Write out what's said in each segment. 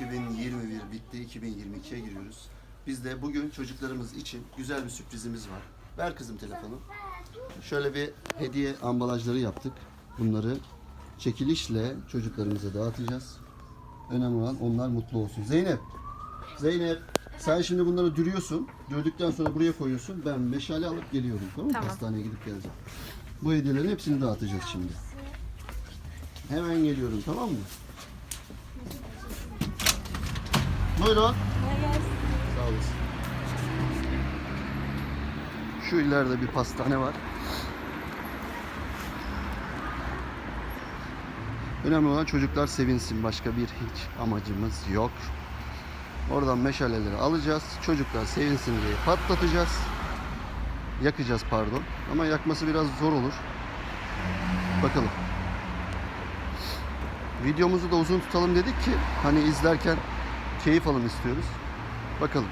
2021 bitti, 2022'ye giriyoruz. Biz de bugün çocuklarımız için güzel bir sürprizimiz var. Ver kızım telefonu. Şöyle bir hediye ambalajları yaptık. Bunları çekilişle çocuklarımıza dağıtacağız. Önemli olan onlar mutlu olsun. Zeynep, Zeynep sen şimdi bunları dürüyorsun. Dürdükten sonra buraya koyuyorsun. Ben meşale alıp geliyorum tamam mı? Tamam. Hastaneye gidip geleceğim. Bu hediyelerin hepsini dağıtacağız şimdi. Hemen geliyorum tamam mı? Buyurun. Sağ olasın. Şu ileride bir pastane var. Önemli olan çocuklar sevinsin. Başka bir hiç amacımız yok. Oradan meşaleleri alacağız. Çocuklar sevinsin diye patlatacağız. Yakacağız pardon. Ama yakması biraz zor olur. Bakalım. Videomuzu da uzun tutalım dedik ki hani izlerken keyif alın istiyoruz. Bakalım.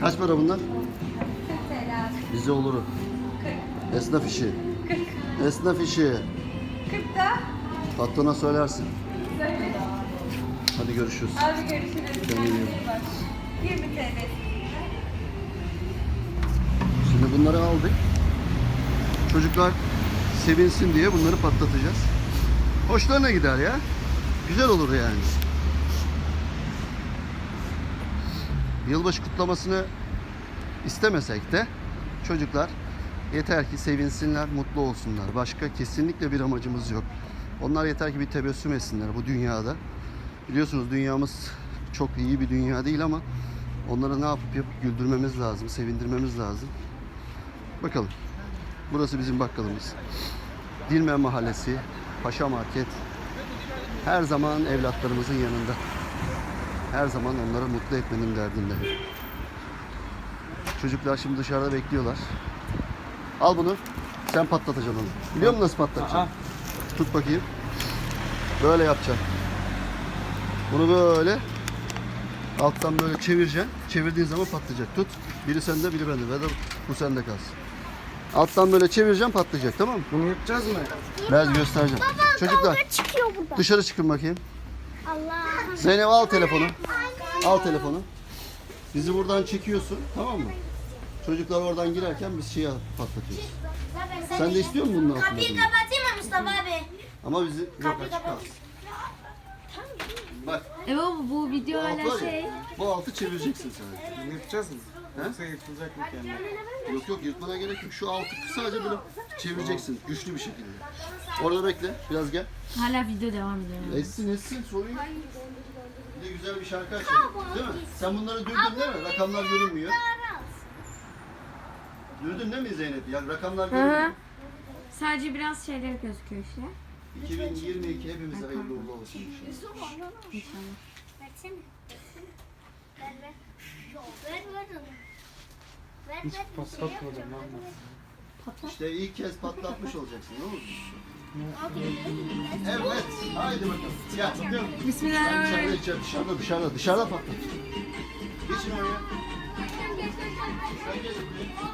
Kaç para bunlar? 40 TL. Bize olur. Esnaf işi. Esnaf işi. 40 da. Patrona söylersin. Söyle. Hadi görüşürüz. Abi görüşürüz. Kendine iyi bak. 20 TL. Şimdi bunları aldık. Çocuklar sevinsin diye bunları patlatacağız. Hoşlarına gider ya. Güzel olur yani. Yılbaşı kutlamasını istemesek de çocuklar yeter ki sevinsinler, mutlu olsunlar. Başka kesinlikle bir amacımız yok. Onlar yeter ki bir tebessüm etsinler bu dünyada. Biliyorsunuz dünyamız çok iyi bir dünya değil ama onları ne yapıp yapıp güldürmemiz lazım, sevindirmemiz lazım. Bakalım. Burası bizim bakkalımız. Dilmen Mahallesi, Paşa Market. Her zaman evlatlarımızın yanında. Her zaman onları mutlu etmenin derdinde. Çocuklar şimdi dışarıda bekliyorlar. Al bunu. Sen patlatacaksın onu. Biliyor musun nasıl patlatacaksın? Tut bakayım. Böyle yapacaksın. Bunu böyle alttan böyle çevireceksin. Çevirdiğin zaman patlayacak. Tut. Biri sende biri bende. Ve de bu sende kalsın. Alttan böyle çevireceğim patlayacak tamam mı? Bunu yapacağız mı? Ben göstereceğim. Çocuklar Kavga çıkıyor burada. dışarı çıkın bakayım. Allah. Zeynep al telefonu. Al telefonu. Bizi buradan çekiyorsun tamam mı? Çocuklar oradan girerken biz şeyi patlatıyoruz. Sen de istiyor musun bunun altında? Kapıyı bunu? kapatayım mı Mustafa abi? Ama bizi yok Kapıyı açık kapat. kalsın. Bak E baba bu video bu alt hala var şey. ya. Bu altı çevireceksin sen. Yapacağız mı? Yoksa yırtılacak mı kendine? Yok yok yırtmana gerek yok. Şu altı sadece böyle çevireceksin güçlü bir şekilde. Orada bekle. Biraz gel. Hala video devam ediyor. Etsin etsin sorun yok. Bir de güzel bir şarkı açalım. Değil mi? Sen bunları dürdün değil mi? Rakamlar görünmüyor. Dürdün değil mi Zeynep? Ya rakamlar görünmüyor. Sadece biraz şeyler gözüküyor işte. 2022 hepimize hayırlı uğurlu olsun inşallah. İnşallah. Versene. Ver ver. Ver ver onu. Ver Hiç ver. pas atmadım lan. İşte ilk kez patlatmış olacaksın. Ne olur? Evet. Haydi bakalım. Gel. Gel. Dışarıda, Bismillahirrahmanirrahim. içeri, dışarıda, dışarıda, dışarıda patlat. Geçin oraya. Sen geç buraya.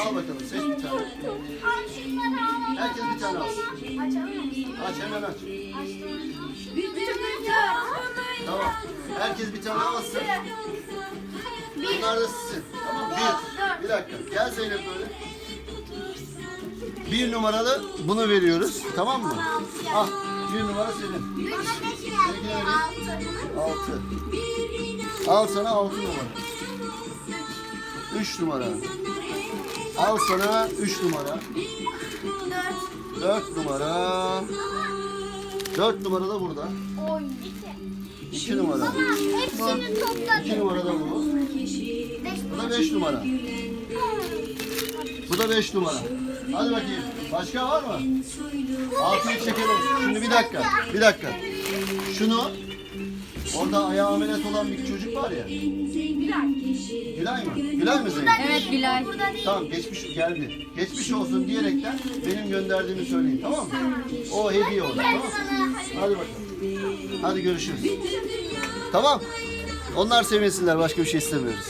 Al bakalım, seç bir tane. Herkes bir tane alsın. Aç, hemen aç. Tamam. Herkes bir tane alsın. Bunlar da sizin. Tamam, bir. Bir dakika. Gel Zeynep böyle. Bir numaralı bunu veriyoruz. Tamam mı? Al. Bir numara senin. Altı. Al sana altı numara. Üç numara. Al sana üç numara. Dört. Dört numara. Dört numara da burada. Oy. İki. İki numara. Baba hepsini topladım. numara da bu. Bu da beş numara. Bu da beş numara. Hadi bakayım. Başka var mı? Altıyı çekelim. Şimdi bir dakika. Bir dakika. Şunu orada ayağı ameliyat olan bir çocuk var ya. Gülay mı? Gülay mı Zeynep? Evet Gülay. Tamam geçmiş geldi. Geçmiş olsun diyerekten benim gönderdiğimi söyleyin tamam mı? O hediye olur tamam mı? Hadi bakalım. Hadi görüşürüz. Tamam. Onlar sevinsinler başka bir şey istemiyoruz.